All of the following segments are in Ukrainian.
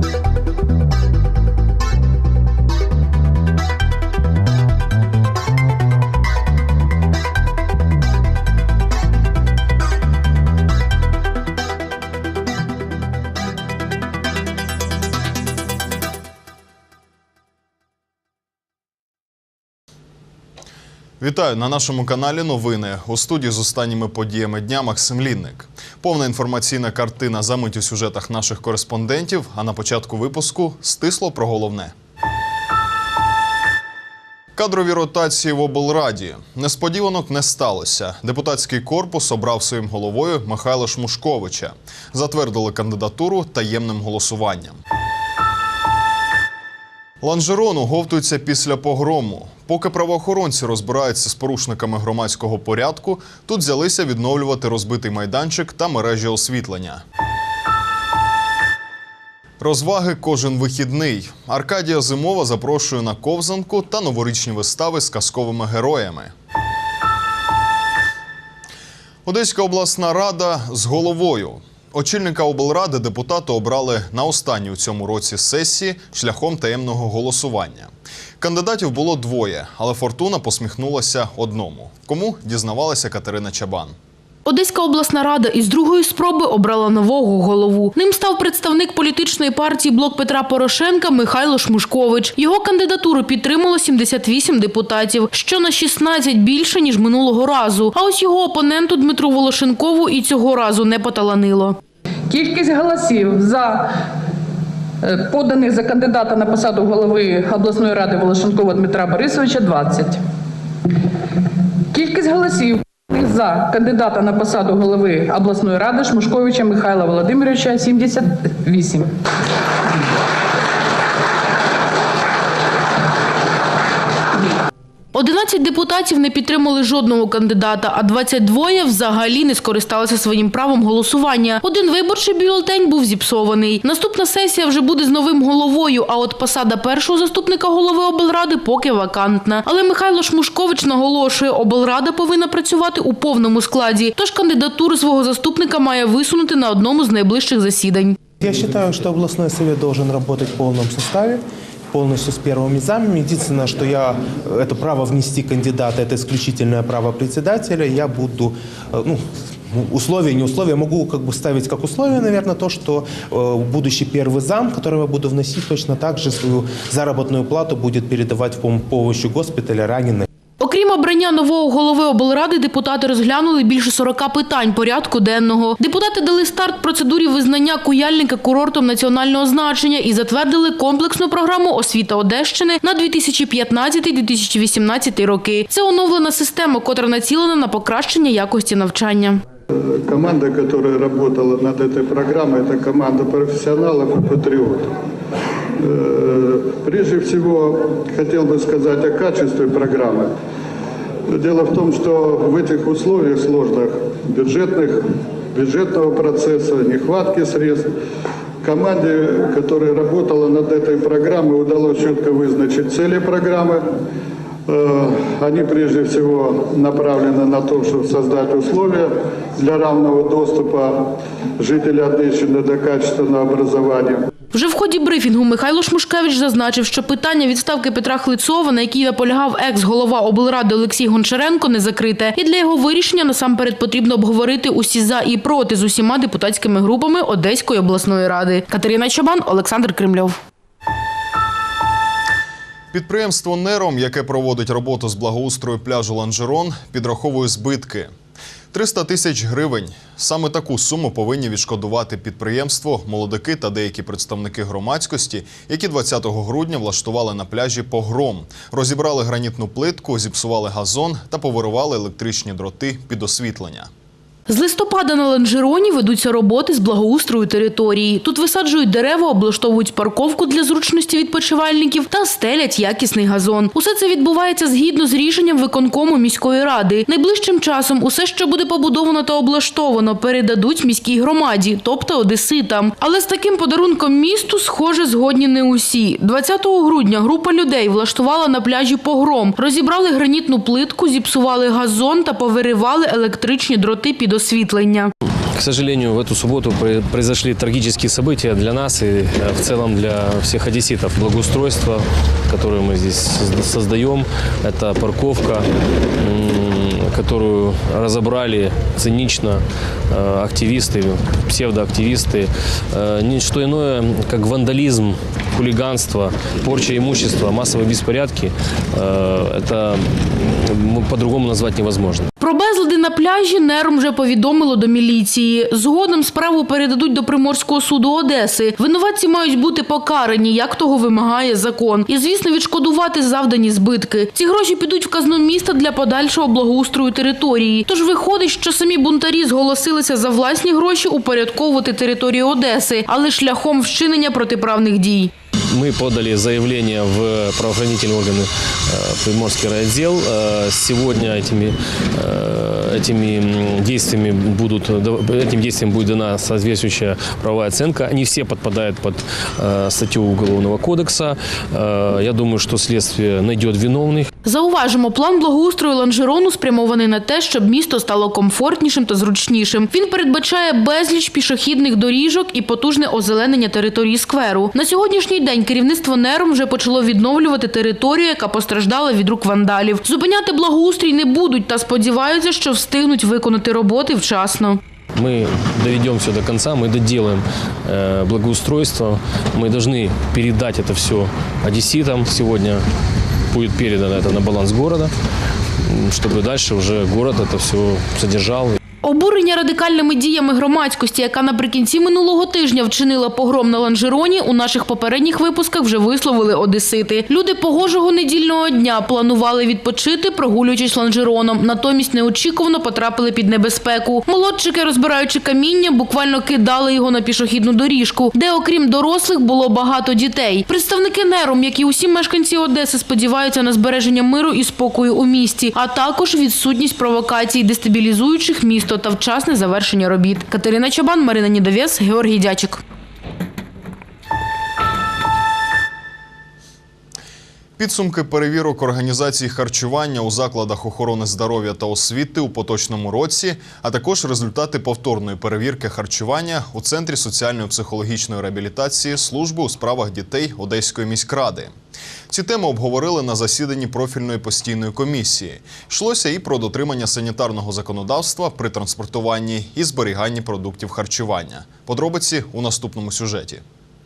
thank you Вітаю на нашому каналі. Новини у студії з останніми подіями дня Максим Лінник. Повна інформаційна картина за мить у сюжетах наших кореспондентів. А на початку випуску стисло про головне. Кадрові ротації в облраді несподіванок не сталося. Депутатський корпус обрав своїм головою Михайла Шмушковича. Затвердили кандидатуру таємним голосуванням. Ланжерон оговтується після погрому. Поки правоохоронці розбираються з порушниками громадського порядку, тут взялися відновлювати розбитий майданчик та мережі освітлення. Розваги кожен вихідний. Аркадія Зимова запрошує на ковзанку та новорічні вистави з казковими героями. Одеська обласна рада з головою. Очільника облради депутати обрали на останній у цьому році сесії шляхом таємного голосування. Кандидатів було двоє, але фортуна посміхнулася одному. Кому дізнавалася Катерина Чабан. Одеська обласна рада із другої спроби обрала нового голову. Ним став представник політичної партії «Блок Петра Порошенка» Михайло Шмушкович. Його кандидатуру підтримало 78 депутатів, що на 16 більше, ніж минулого разу. А ось його опоненту Дмитру Волошенкову і цього разу не поталанило. Кількість голосів за е, поданих за кандидата на посаду голови обласної ради Волошенкова Дмитра Борисовича 20. Кількість голосів за кандидата на посаду голови обласної ради Шмушковича Михайла Володимировича 78. 11 депутатів не підтримали жодного кандидата, а 22 взагалі не скористалися своїм правом голосування. Один виборчий бюлетень був зіпсований. Наступна сесія вже буде з новим головою, а от посада першого заступника голови облради поки вакантна. Але Михайло Шмушкович наголошує, облрада повинна працювати у повному складі, тож кандидатуру свого заступника має висунути на одному з найближчих засідань. Я считаю, что областной совет должен работать в полном составе, полностью с первыми замами. Единственное, что я это право внести кандидата, это исключительное право председателя. Я буду, э, ну, условия, не условия, могу как бы ставить как условие, наверное, то, что э, будущий первый зам, которого я буду вносить, точно так же свою заработную плату будет передавать в пом- помощи госпиталя раненым. Окрім обрання нового голови облради, депутати розглянули більше 40 питань порядку денного. Депутати дали старт процедурі визнання Куяльника курортом національного значення і затвердили комплексну програму освіта Одещини на 2015-2018 роки. Це оновлена система, котра націлена на покращення якості навчання. Команда, которая работала над этой программой, это команда профессионалов и патриотов. Э, Прежде всего, хотел бы сказать о качестве программы. Дело в том, что в этих условиях сложных бюджетных, бюджетного процесса, нехватки средств, команде, которая работала над этой программой, удалось четко вызначить цели программы. Э, Они прежде всего направлены на то, чтобы создать условия для равного доступа жителей Одещины до качественного образования. Вже в ході брифінгу Михайло Шмушкевич зазначив, що питання відставки Петра Хлицова, на якій наполягав екс-голова облради Олексій Гончаренко, не закрите. І для його вирішення насамперед потрібно обговорити усі за і проти з усіма депутатськими групами Одеської обласної ради. Катерина Чабан, Олександр Кремльов. Підприємство Нером, яке проводить роботу з благоустрою пляжу Ланжерон, підраховує збитки. 300 тисяч гривень. Саме таку суму повинні відшкодувати підприємство, молодики та деякі представники громадськості, які 20 грудня влаштували на пляжі погром, розібрали гранітну плитку, зіпсували газон та повирували електричні дроти під освітлення. З листопада на Ланжероні ведуться роботи з благоустрою території. Тут висаджують дерева, облаштовують парковку для зручності відпочивальників та стелять якісний газон. Усе це відбувається згідно з рішенням виконкому міської ради. Найближчим часом усе, що буде побудовано та облаштовано, передадуть міській громаді, тобто одеситам. Але з таким подарунком місту, схоже, згодні не усі. 20 грудня група людей влаштувала на пляжі погром, розібрали гранітну плитку, зіпсували газон та повиривали електричні дроти під освітлення. К сожалению, в эту субботу про- произошли трагические события для нас и э, в целом для всех одесситов. Благоустройство, которое мы здесь созда- создаем, это парковка, которую разобрали цинично э, активисты, псевдоактивисты. Э, Ничто иное, как вандализм, хулиганство, порча имущества, массовые беспорядки, это по-другому назвать невозможно. На пляжі Нером вже повідомило до міліції. Згодом справу передадуть до Приморського суду Одеси. Винуватці мають бути покарані, як того вимагає закон. І, звісно, відшкодувати завдані збитки. Ці гроші підуть в казну міста для подальшого благоустрою території. Тож виходить, що самі бунтарі зголосилися за власні гроші упорядковувати територію Одеси, але шляхом вчинення протиправних дій. Мы подали заявление в правоохранительные органы э, Приморский райотдел. Э, Сегодня этими, э, этими м, действиями будут, этим действиям будет дана соответствующая правовая оценка. Они все подпадают под э, статью Уголовного кодекса. Э, Я думаю, что следствие найдет виновных. Зауважимо, план благоустрою Ланжерону спрямований на те, щоб місто стало комфортнішим та зручнішим. Він передбачає безліч пішохідних доріжок і потужне озеленення території скверу. На сьогоднішній день керівництво Нером вже почало відновлювати територію, яка постраждала від рук вандалів. Зупиняти благоустрій не будуть та сподіваються, що встигнуть виконати роботи вчасно. Мы доведем все до конца, мы доделаем э, благоустройство. Мы должны передать это все одесситам. Сегодня будет передано это на баланс города, м, чтобы дальше уже город это все содержал. Обурення радикальними діями громадськості, яка наприкінці минулого тижня вчинила погром на ланжероні, у наших попередніх випусках вже висловили одесити. Люди погожого недільного дня планували відпочити, прогулюючись ланжероном. Натомість неочікувано потрапили під небезпеку. Молодчики, розбираючи каміння, буквально кидали його на пішохідну доріжку, де, окрім дорослих, було багато дітей. Представники нером, як і усі мешканці Одеси, сподіваються на збереження миру і спокою у місті, а також відсутність провокацій, дестабілізуючих місто та вчасне завершення робіт. Катерина Чабан, Марина Нідовєс, Георгій Дячик. Підсумки перевірок організації харчування у закладах охорони здоров'я та освіти у поточному році, а також результати повторної перевірки харчування у центрі соціальної психологічної реабілітації служби у справах дітей Одеської міськради. Ці теми обговорили на засіданні профільної постійної комісії. Йшлося і про дотримання санітарного законодавства при транспортуванні і зберіганні продуктів харчування. Подробиці у наступному сюжеті.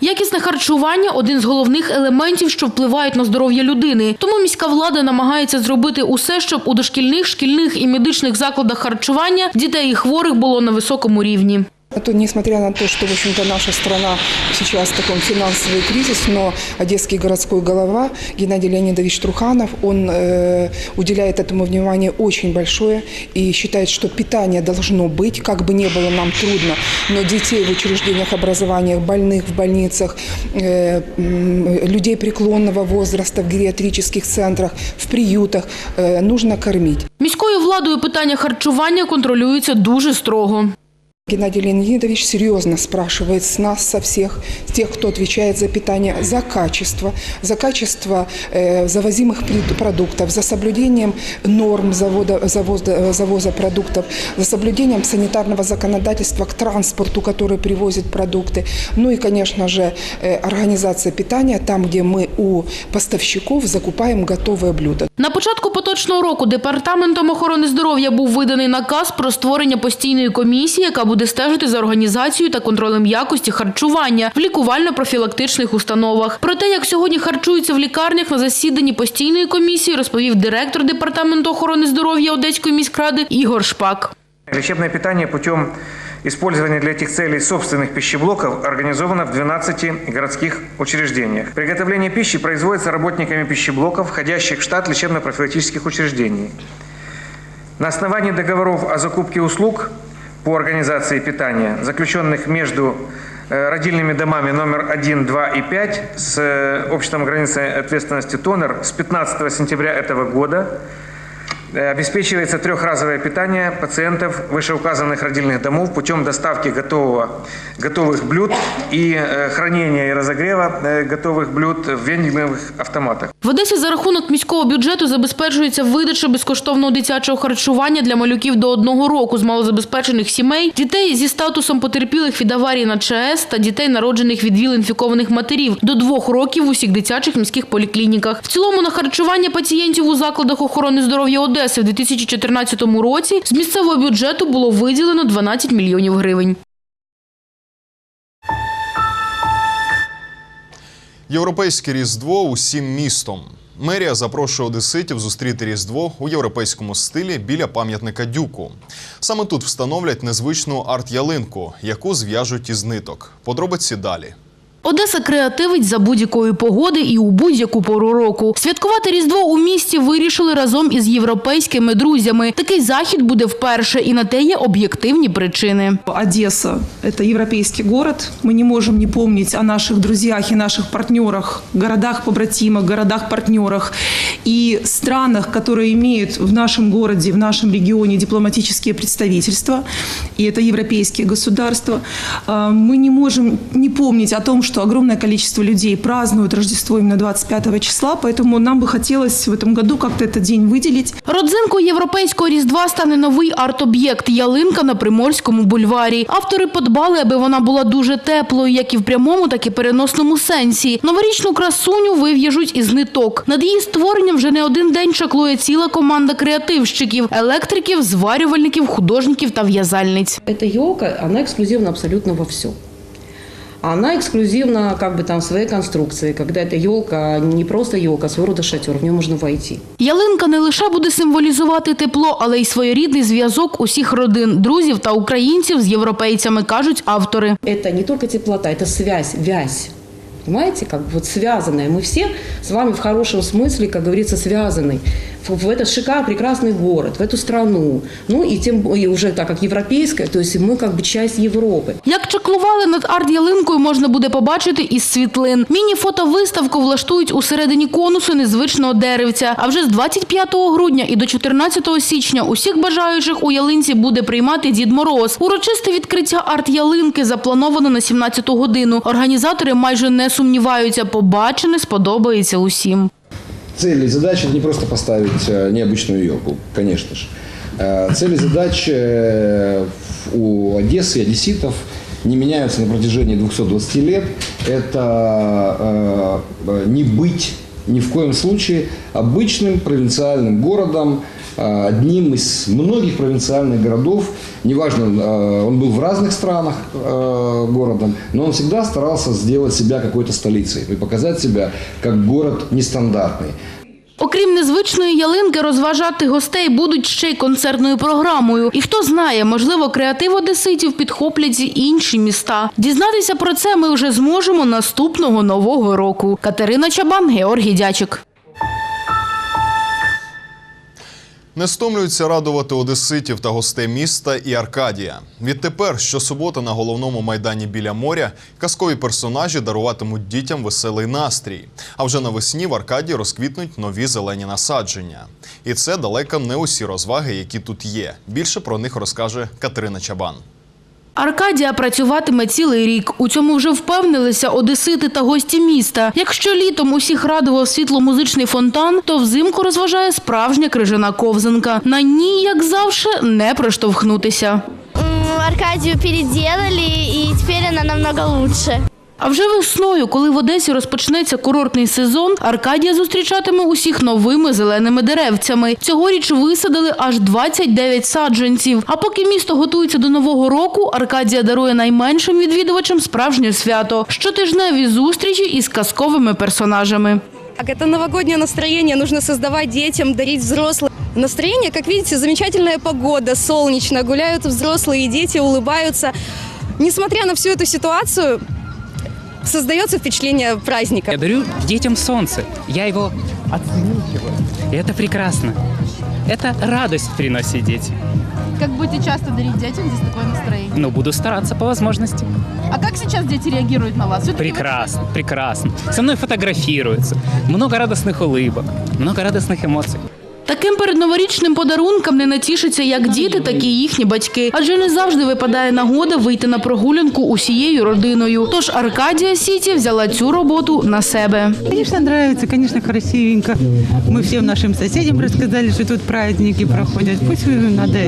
Якісне харчування один з головних елементів, що впливають на здоров'я людини. Тому міська влада намагається зробити усе, щоб у дошкільних, шкільних і медичних закладах харчування дітей і хворих було на високому рівні. А То, несмотря на то, что, в общем-то, наша страна сейчас в таком финансовый кризис, но одесский городской голова Геннадий Леонидович Труханов, он э, уделяет этому внимание очень большое и считает, что питание должно быть, как бы не было нам трудно, но детей в учреждениях образования, больных в больницах, э, м, людей преклонного возраста в гериатрических центрах, в приютах э, нужно кормить. Міською владою питання харчування контролюється дуже строго. Геннадий Леонидович серьезно спрашивает с нас, со всех, с тех, кто отвечает за питание, за качество, за качество э, завозимых пред- продуктов, за соблюдением норм завода, завоза, завоза продуктов, за соблюдением санитарного законодательства к транспорту, который привозит продукты. Ну и, конечно же, э, организация питания, там, где мы у поставщиков закупаем готовые блюда. На початку поточного року департаментом охорони здоров'я був виданий наказ про створення постійної комісії, яка буде стежити за організацією та контролем якості харчування в лікувально-профілактичних установах. Про те, як сьогодні харчуються в лікарнях на засіданні постійної комісії, розповів директор департаменту охорони здоров'я Одеської міськради Ігор Шпак. Лечебное питание путем использования для этих целей собственных пищеблоков организовано в 12 городских учреждениях. Приготовление пищи производится работниками пищеблоков, входящих в штат лечебно-профилактических учреждений. На основании договоров о закупке услуг по организации питания, заключенных между э, родильными домами номер 1, 2 и 5 с э, обществом границы ответственности ТОНЕР с 15 сентября этого года, Обеспечивается трехразовое питание пациентов вышеуказанных родильных домов путем доставки готового, готовых блюд и э, хранения и разогрева э, готовых блюд в вендинговых автоматах. В Одесі за рахунок міського бюджету забезпечується видача безкоштовного дитячого харчування для малюків до одного року з малозабезпечених сімей, дітей зі статусом потерпілих від аварії на ЧАЕС та дітей, народжених від ВІЛ-інфікованих матерів до двох років в усіх дитячих міських поліклініках. В цілому на харчування пацієнтів у закладах охорони здоров'я Одеси в 2014 році з місцевого бюджету було виділено 12 мільйонів гривень. Європейське різдво усім містом. Мерія запрошує одеситів зустріти різдво у європейському стилі біля пам'ятника Дюку. Саме тут встановлять незвичну арт-ялинку, яку зв'яжуть із ниток. Подробиці далі. Одеса креативить за будь-якої погоди і у будь-яку пору року. Святкувати Різдво у місті вирішили разом із європейськими друзями. Такий захід буде вперше, і на те є об'єктивні причини. Одесса – это европейский город. Мы не можем не помнить о наших друзьях и наших партнерах, городах-побратимах, городах-партнерах и странах, которые имеют в нашем городе, в нашем регионе дипломатические представительства. И это европейские государства. А, Мы не можем не помнить о том, что огромное количество людей празднуют Рождество именно 25 числа, поэтому нам бы хотелось в этом году как-то этот день выделить. Родзинкою європейського різдва стане новий арт-об'єкт ялинка на Приморському бульварі. Автори подбали, аби вона була дуже теплою, як і в прямому, так і переносному сенсі. Новорічну красуню вив'яжуть із ниток. Над її створенням вже не один день чаклує ціла команда креативщиків, електриків, зварювальників, художників та в'язальниць. Эта елка, она эксклюзивна абсолютно во всем. Она эксклюзивна как бы там в своей конструкции, когда эта елка не просто елка, а своего рода шатер, в нее можно войти. Ялинка не лише буде символізувати тепло, але й своєрідний зв'язок усіх родин, друзів та українців з європейцями, кажуть автори. Это не только теплота, это связь, вязь. Понимаете, как бы вот связанная. Мы все с вами в хорошем смысле, как говорится, связаны в, в этот шикарный, прекрасный город, в эту страну. Ну и тем и уже так как европейская, то есть мы как бы часть Европы. Як чаклували над арт-ялинкою, можна буде побачити із світлин. Міні-фотовиставку влаштують у середині конусу незвичного деревця. А вже з 25 грудня і до 14 січня усіх бажаючих у ялинці буде приймати Дід Мороз. Урочисте відкриття арт-ялинки заплановано на 17 годину. Організатори майже не сумніваються, побачене сподобається усім. Цель и задача не просто поставить э, необычную елку, конечно же. Э, Цели и задачи э, у Одессы и одесситов не меняются на протяжении 220 лет. Это не быть ни в коем случае обычным провинциальным городом, э, одним из многих провинциальных городов. Неважно, э, он был в разных странах э, городом, но он всегда старался сделать себя какой-то столицей и показать себя как город нестандартный. Окрім незвичної ялинки, розважати гостей будуть ще й концертною програмою. І хто знає, можливо, креатив одеситів підхоплять і інші міста. Дізнатися про це ми вже зможемо наступного нового року. Катерина Чабан, Георгій Дячик. Не стомлюються радувати одеситів та гостей міста і Аркадія. Відтепер, щосуботи на головному майдані біля моря, казкові персонажі даруватимуть дітям веселий настрій. А вже навесні в Аркадії розквітнуть нові зелені насадження. І це далеко не усі розваги, які тут є. Більше про них розкаже Катерина Чабан. Аркадія працюватиме цілий рік. У цьому вже впевнилися одесити та гості міста. Якщо літом усіх радував світло-музичний фонтан, то взимку розважає справжня крижана ковзанка. На ній, як завжди, не проштовхнутися. Аркадію переділили, і тепер вона намного лучше. А вже весною, коли в Одесі розпочнеться курортний сезон, Аркадія зустрічатиме усіх новими зеленими деревцями. Цьогоріч висадили аж 29 саджанців. А поки місто готується до нового року, Аркадія дарує найменшим відвідувачам справжнє свято щотижневі зустрічі із казковими персонажами. Так, это новогоднее настроение нужно создавать детям, дарить взрослым. Настроение, как видите, замечательная погода, солнечно, гуляют взрослые и дети, улыбаются. Несмотря на всю эту ситуацию, создается впечатление праздника. Я дарю детям солнце. Я его отсвечиваю. И это прекрасно. Это радость приносит дети. Как будете часто дарить детям здесь такое настроение? Но буду стараться по возможности. А как сейчас дети реагируют на вас? Всё-таки Прекрасно, прекрасно. Со мной фотографируются. Много радостных улыбок, много радостных эмоций. Таким передноворічним подарункам не натішаться як діти, так і їхні батьки, адже не завжди випадає нагода вийти на прогулянку усією родиною. Тож Аркадія Сіті взяла цю роботу на себе. Конечно, нравится, конечно, красивенько. Мы всем нашим соседям рассказали, что тут праздники проходят. Пусть надо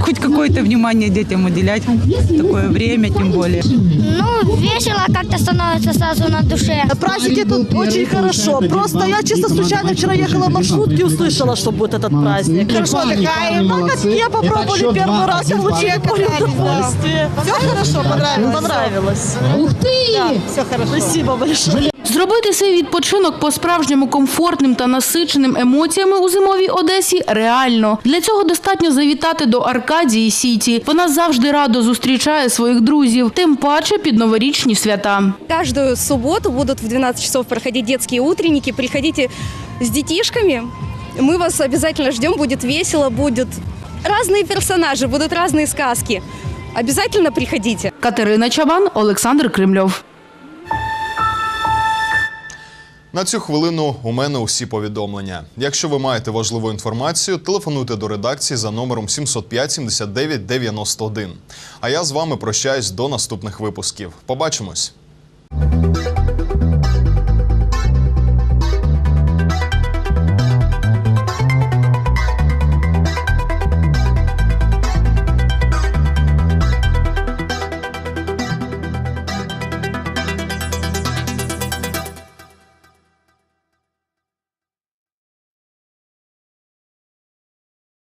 хоть какое-то внимание детям уделять в такое время, тем более. Ну, весело как-то становится сразу на душе. Праздники тут очень хорошо. Просто я чисто случайно вчера ехала в маршрутке и услышала, что будет этот праздник. Хорошо отдыхаем. Ну, как я попробовали первый раз, получили удовольствие. Все хорошо, понравилось? Понравилось. Ух ты! все хорошо. Спасибо большое. Зробити свій відпочинок по-справжньому комфортним та насиченим емоціями у зимовій Одесі реально. Для цього достатньо завітати до Аркадії Сіті. Вона завжди радо зустрічає своїх друзів, тим паче під новорічні свята. Каждую субботу будут в 12 часов проходить детские утренники. Приходите с детишками. Мы вас обязательно ждем. Будет весело, будут разные персонажи, будут разные сказки. Обязательно приходите. Катерина Чабан, Олександр Кремльов. На цю хвилину у мене усі повідомлення. Якщо ви маєте важливу інформацію, телефонуйте до редакції за номером 705 79 91. А я з вами прощаюсь до наступних випусків. Побачимось.